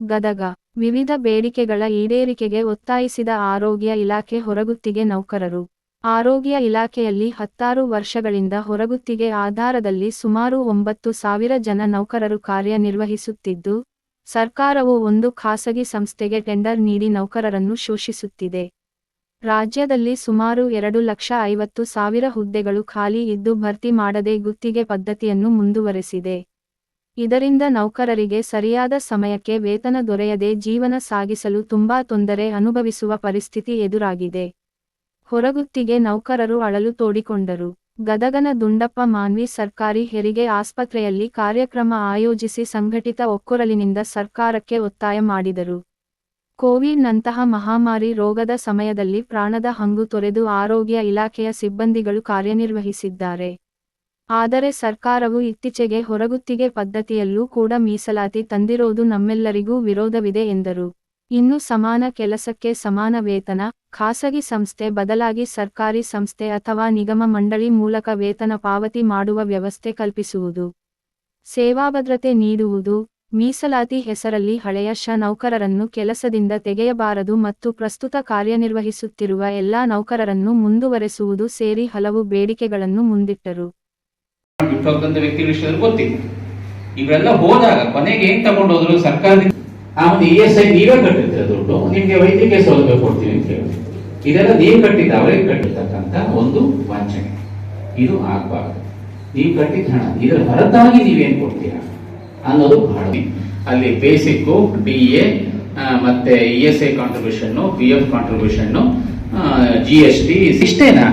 ಗದಗ. ವಿವಿಧ ಬೇಡಿಕೆಗಳ ಈಡೇರಿಕೆಗೆ ಒತ್ತಾಯಿಸಿದ ಆರೋಗ್ಯ ಇಲಾಖೆ ಹೊರಗುತ್ತಿಗೆ ನೌಕರರು. ಆರೋಗ್ಯ ಇಲಾಖೆಯಲ್ಲಿ ಹತ್ತಾರು ವರ್ಷಗಳಿಂದ ಹೊರಗುತ್ತಿಗೆ ಆಧಾರದಲ್ಲಿ ಸುಮಾರು ಒಂಬತ್ತು ಸಾವಿರ ಜನ ನೌಕರರು ಕಾರ್ಯನಿರ್ವಹಿಸುತ್ತಿದ್ದು, ಸರ್ಕಾರವು ಒಂದು ಖಾಸಗಿ ಸಂಸ್ಥೆಗೆ ಟೆಂಡರ್ ನೀಡಿ ನೌಕರರನ್ನು ಶೋಷಿಸುತ್ತಿದೆ. ರಾಜ್ಯದಲ್ಲಿ ಸುಮಾರು ಎರಡು ಲಕ್ಷ ಐವತ್ತು ಸಾವಿರ ಹುದ್ದೆಗಳು ಖಾಲಿ ಇದ್ದು ಭರ್ತಿ ಮಾಡದೆ ಗುತ್ತಿಗೆ ಪದ್ಧತಿಯನ್ನು ಮುಂದುವರೆಸಿದೆ. ಇದರಿಂದ ನೌಕರರಿಗೆ ಸರಿಯಾದ ಸಮಯಕ್ಕೆ ವೇತನ ದೊರೆಯದೆ ಜೀವನ ಸಾಗಿಸಲು ತುಂಬಾ ತೊಂದರೆ ಅನುಭವಿಸುವ ಪರಿಸ್ಥಿತಿ ಎದುರಾಗಿದೆ. ಹೊರಗುತ್ತಿಗೆ ನೌಕರರು ಅಳಲು ತೋಡಿಕೊಂಡರು. ಗದಗನ ದುಂಡಪ್ಪ ಮಾನ್ವಿ ಸರ್ಕಾರಿ ಹೆರಿಗೆ ಆಸ್ಪತ್ರೆಯಲ್ಲಿ ಕಾರ್ಯಕ್ರಮ ಆಯೋಜಿಸಿ ಸಂಘಟಿತ ಒಕ್ಕೊರಲಿನಿಂದ ಸರ್ಕಾರಕ್ಕೆ ಒತ್ತಾಯ ಮಾಡಿದರು. ಕೋವಿಡ್ ನಂತಹ ಮಹಾಮಾರಿ ರೋಗದ ಸಮಯದಲ್ಲಿ ಪ್ರಾಣದ ಹಂಗು ತೊರೆದು ಆರೋಗ್ಯ ಇಲಾಖೆಯ ಸಿಬ್ಬಂದಿಗಳು ಕಾರ್ಯನಿರ್ವಹಿಸಿದ್ದಾರೆ. ಆದರೆ ಸರ್ಕಾರವು ಇತ್ತೀಚೆಗೆ ಹೊರಗುತ್ತಿಗೆ ಪದ್ಧತಿಯಲ್ಲೂ ಕೂಡ ಮೀಸಲಾತಿ ತಂದಿರೋದು ನಮ್ಮೆಲ್ಲರಿಗೂ ವಿರೋಧವಿದೆ ಎಂದರು. ಇನ್ನು ಸಮಾನ ಕೆಲಸಕ್ಕೆ ಸಮಾನ ವೇತನ, ಖಾಸಗಿ ಸಂಸ್ಥೆ ಬದಲಾಗಿ ಸರ್ಕಾರಿ ಸಂಸ್ಥೆ ಅಥವಾ ನಿಗಮ ಮಂಡಳಿ ಮೂಲಕ ವೇತನ ಪಾವತಿ ಮಾಡುವ ವ್ಯವಸ್ಥೆ ಕಲ್ಪಿಸುವುದು ಸೇವಾಭದ್ರತೆ ನೀಡುವುದು, ಮೀಸಲಾತಿ ಹೆಸರಲ್ಲಿ ಹಳೆಯ ಶ ನೌಕರರನ್ನು ಕೆಲಸದಿಂದ ತೆಗೆಯಬಾರದು ಮತ್ತು ಪ್ರಸ್ತುತ ಕಾರ್ಯನಿರ್ವಹಿಸುತ್ತಿರುವ ಎಲ್ಲಾ ನೌಕರರನ್ನು ಮುಂದುವರೆಸುವುದು ಸೇರಿ ಹಲವು ಬೇಡಿಕೆಗಳನ್ನು ಮುಂದಿಟ್ಟರು. ಬಿಟ್ಟು ವ್ಯಕ್ತಿ ವ್ಯಕ್ತಿಗಳ ವಿಷಯದಲ್ಲಿ ಗೊತ್ತಿತ್ತು ಇವರೆಲ್ಲ ಹೋದಾಗ ಕೊನೆಗೆ ಏನ್ ತಗೊಂಡೋದ್ರು ಸರ್ಕಾರದಿಂದ ಆ ಒಂದು ಇ ಎಸ್ ಐ ನೀವೇ ಕಟ್ಟಿರ್ತೀರ ದುಡ್ಡು. ನಿಮ್ಗೆ ವೈದ್ಯಕೀಯ ಸೌಲಭ್ಯ ಕೊಡ್ತೀವಿ ಅಂತ ಹೇಳಿ. ಇದೆಲ್ಲ ನೀವು ಕಟ್ಟಿದ್ದ ಅವರಿಗೆ ಕಟ್ಟಿರ್ತಕ್ಕಂಥ ಒಂದು ವಂಚನೆ. ಇದು ಆಗ್ಬಾರ್ದು. ನೀವು ಕಟ್ಟಿದ ಹಣ, ಇದರ ಹೊರತಾಗಿ ನೀವೇನ್ ಕೊಡ್ತೀರಾ ಅನ್ನೋದು ಬಹಳ ಅಲ್ಲಿ ಬೇಸಿಕ್ ಡಿ ಎ ಮತ್ತೆ E S I contribution P F contribution G S T ಇಷ್ಟೇನಾ?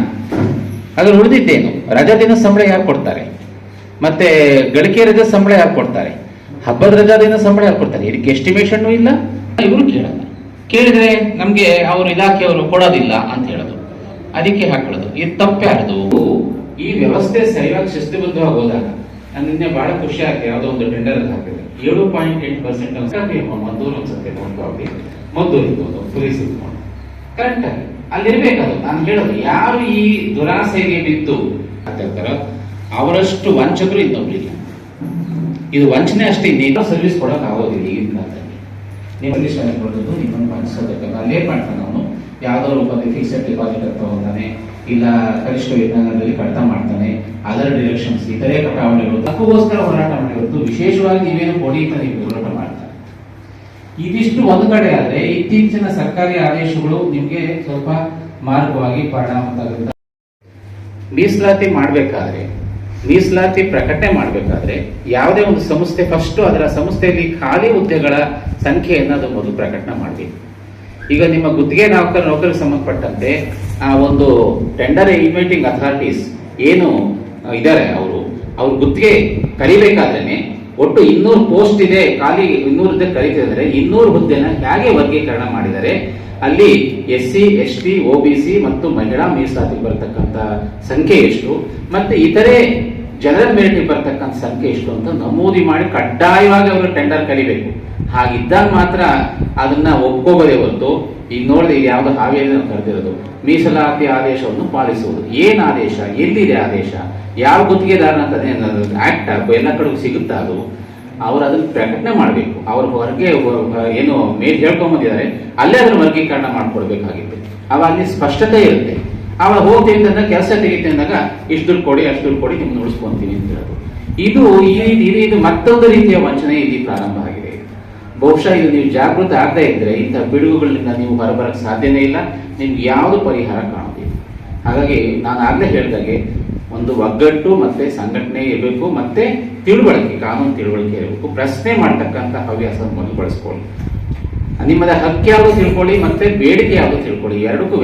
ಅದ್ರ ಉಳಿದಿದ್ದೇನು? ರಜಾ ದಿನ ಸಂಬಳ ಯಾರು ಕೊಡ್ತಾರೆ? ಮತ್ತೆ ಗಳಿಕೆ ರಜಾ ಸಂಬಳ ಯಾರು ಕೊಡ್ತಾರೆ? ಹಬ್ಬದ ರಜಾ ದಿನ ಸಂಬಳ ಯಾರು ಕೊಡ್ತಾರೆ? ಇದಕ್ಕೆ ಎಸ್ಟಿಮೇಷನ್ ಇಲ್ಲ. ಇವರು ಕೇಳಲ್ಲ. ಕೇಳಿದ್ರೆ ನಮ್ಗೆ ಅವ್ರ ಇಲಾಖೆಯವರು ಕೊಡೋದಿಲ್ಲ ಅಂತ ಹೇಳೋದು. ಅದಕ್ಕೆ ಹಾಕೊಳ್ಳೋದು. ಇದು ತಪ್ಪ್ಯಾರದು? ಈ ವ್ಯವಸ್ಥೆ ಸರಿಯಾಗಿ ಶಿಸ್ತುಬದ್ಧವಾಗಿ ಹೋದಾಗ ನಾನು ನಿನ್ನೆ ಬಹಳ ಖುಷಿ ಆಗ್ತದೆ ಯಾವುದೋ ಒಂದು ಟೆಂಡರ್ ಹಾಕಿದೆ ಏಳು ಪಾಯಿಂಟ್ ಎಂಟು ಪರ್ಸೆಂಟ್ ಮದ್ದೂರು ಅನ್ಸುತ್ತೆ ನೋಡ್ಕೊಂಡು ಮದ್ದೂರು ಇರ್ಬೋದು ಪೊಲೀಸ್ ಇರ್ಬೋದು ಕರೆಕ್ಟ್ ಆಗಿ. ಅಲ್ಲಿರ್ಬೇಕಾದ್ರು. ನಾನು ಹೇಳೋದು ಯಾರು ಈ ದುರಾಸೆಗೆ ಬಿದ್ದು ಆಗ್ತಿರ್ತಾರೋ ಅವರಷ್ಟು ವಂಚಕರು ಇನ್ನೊಬ್ರಿಲ್ಲ. ಇದು ವಂಚನೆ ಅಷ್ಟೇ ಇನ್ನೇನು ಸರ್ವಿಸ್ ಕೊಡಕ್ ಆಗೋದಿಲ್ಲ ಈಗಿನ ಕಾಲದಲ್ಲಿ. ನೀವು ಸರ್ವಿಸ್ ಕೊಡೋದು ನಿಮ್ಮನ್ನು ವಂಚಿಸೋದಕ್ಕೆ ಅಲ್ಲೇ ಮಾಡ್ತಾನೆ ಅವನು ಯಾವ್ದೋ ರೂಪದಲ್ಲಿ ಫಿಕ್ಸೆಡ್ ಡಿಪಾಸಿಟ್ ಅಂತ ಹೋಗ್ತಾನೆ ಇಲ್ಲ ಕನಿಷ್ಠ ವೇತನದಲ್ಲಿ ಕಡಿತ ಮಾಡ್ತಾನೆ ಅದರ ಡಿರೆಕ್ಷನ್ಸ್ ಇತರೆ ಕಟಾವಣೆಗಳು ತಕ್ಕೋಸ್ಕರ ಹೋರಾಟ ಮಾಡಿರೋದು, ವಿಶೇಷವಾಗಿ ನೀವೇನು ಕೊಡಿ ಅಂತ ನೀವು ಹೋರಾಟ ಮಾಡ್ತಾರೆ ಇದಿಷ್ಟು ಒಂದು ಕಡೆ ಆದರೆ, ಇತ್ತೀಚಿನ ಸರ್ಕಾರಿ ಆದೇಶಗಳು ನಿಮಗೆ ಸ್ವಲ್ಪ ಮಾರ್ಗವಾಗಿ ಪರಿಣಾಮ ಮೀಸಲಾತಿ ಮಾಡಬೇಕಾದ್ರೆ, ಮೀಸಲಾತಿ ಪ್ರಕಟಣೆ ಮಾಡಬೇಕಾದ್ರೆ ಯಾವುದೇ ಒಂದು ಸಂಸ್ಥೆ ಫಸ್ಟ್ ಅದರ ಸಂಸ್ಥೆಯಲ್ಲಿ ಖಾಲಿ ಹುದ್ದೆಗಳ ಸಂಖ್ಯೆಯನ್ನು ಅದು ಮೊದಲು ಪ್ರಕಟಣೆ ಮಾಡಬೇಕು. ಈಗ ನಿಮ್ಮ ಗುತ್ತಿಗೆ ನೌಕರ ನೌಕರಿಗೆ ಸಂಬಂಧಪಟ್ಟಂತೆ ಆ ಒಂದು ಟೆಂಡರ್ ಇನ್ವೈಟಿಂಗ್ ಅಥಾರಿಟೀಸ್ ಏನು ಇದ್ದಾರೆ ಅವರು, ಅವ್ರ ಗುತ್ತಿಗೆ ಕರಿಬೇಕಾದ್ರೇನೆ ಒಟ್ಟು ಇನ್ನೂರು ಪೋಸ್ಟ್ ಇದೆ, ಖಾಲಿ ಇನ್ನೂರು ಹುದ್ದೆ ಕರೀತಿದ್ದಾರೆ. ಇನ್ನೂರು ಹುದ್ದೆನ ಹೇಗೆ ವರ್ಗೀಕರಣ ಮಾಡಿದರೆ? ಅಲ್ಲಿ S C S T O B C ಮತ್ತು ಮಹಿಳಾ ಮೀಸಲಾತಿ ಬರತಕ್ಕಂಥ ಸಂಖ್ಯೆ ಎಷ್ಟು? ಮತ್ತೆ ಇತರೆ ಜನರಲ್ ಮೆರಿಟ್ ಬರ್ತಕ್ಕಂಥ ಸಂಖ್ಯೆ ಎಷ್ಟು ಅಂತ ನಮೂದಿ ಮಾಡಿ ಕಡ್ಡಾಯವಾಗಿ ಅವರು ಟೆಂಡರ್ ಕಲಿಬೇಕು. ಹಾಗಿದ್ದಾಗ ಮಾತ್ರ ಅದನ್ನ ಒಪ್ಕೋಬೋದೇ ಹೊರತು, ಈಗ ನೋಡಿದ್ರೆ ಈಗ ಯಾವ್ದು ಹಾವೇರಿ ಕರೆದಿರೋದು ಮೀಸಲಾತಿ ಆದೇಶವನ್ನು ಪಾಲಿಸುವುದು. ಏನ್ ಆದೇಶ? ಎಲ್ಲಿದೆ ಆದೇಶ? ಯಾವ ಗುತ್ತಿಗೆದಾರನ ಅಂತ ಆಕ್ಟ್ ಎಲ್ಲ ಕಡೆಗೂ ಸಿಗುತ್ತಾ ಅದು? ಅವರು ಅದನ್ನ ಪ್ರಕಟಣೆ ಮಾಡಬೇಕು. ಅವ್ರ ಹೊರಗೆ ಏನು ಮೇಲ್ ಹೇಳ್ಕೊಂಬಂದಿದ್ದಾರೆ ಅಲ್ಲೇ ಅದನ್ನ ವರ್ಗೀಕರಣ ಮಾಡ್ಕೊಡ್ಬೇಕಾಗಿತ್ತು. ಅವಾಗ ಸ್ಪಷ್ಟತೆ ಇರುತ್ತೆ. ಅವಾಗ ಹೋಗ್ತೀನಿ ಅಂತಂದ್ರೆ ಕೆಲಸ ತೆಗಿತೆ ಅಂದಾಗ, ಇಷ್ಟು ದುಡ್ಡು ಕೊಡಿ, ಅಷ್ಟು ದುಡ್ಡು ಕೊಡಿ ನಿಮ್ಗೆ ಉಳಿಸ್ಕೊಂತೀನಿ ಅಂತ ಹೇಳೋದು. ಇದು ಈ ರೀತಿ, ಇದು- ಇದು ಮತ್ತೊಂದು ರೀತಿಯ ವಂಚನೆ ಇಲ್ಲಿ ಪ್ರಾರಂಭ ಆಗಿದೆ. ಬಹುಶಃ ಇದು ನೀವು ಜಾಗೃತ ಆಗದೆ ಇದ್ರೆ ಇಂಥ ಪಿಡುಗುಗಳಿಂದ ನೀವು ಹೊರಬರಕ್ಕೆ ಸಾಧ್ಯನೇ ಇಲ್ಲ, ನಿಮ್ಗೆ ಯಾವುದು ಪರಿಹಾರ ಕಾಣೋದಿಲ್ಲ ಹಾಗಾಗಿ ನಾನು ಆಗ್ಲೇ ಹೇಳಿದಾಗೆ, ಒಂದು ಒಗ್ಗಟ್ಟು ಮತ್ತೆ ಸಂಘಟನೆ ಇರಬೇಕು, ಮತ್ತೆ ತಿಳುವಳಿಕೆ, ಕಾನೂನು ತಿಳುವಳಿಕೆ ಇರಬೇಕು. ಪ್ರಶ್ನೆ ಮಾಡ್ತಕ್ಕಂಥ ಹವ್ಯಾಸ ಮೊದಲು ಬಳಸ್ಕೊಳ್ಳಿ. ನಿಮ್ಮದ ಹಕ್ಕು ಯಾವುದು ತಿಳ್ಕೊಳ್ಳಿ, ಮತ್ತೆ ಬೇಡಿಕೆ ಯಾವುದು ತಿಳ್ಕೊಳ್ಳಿ. ಎರಡಕ್ಕೂ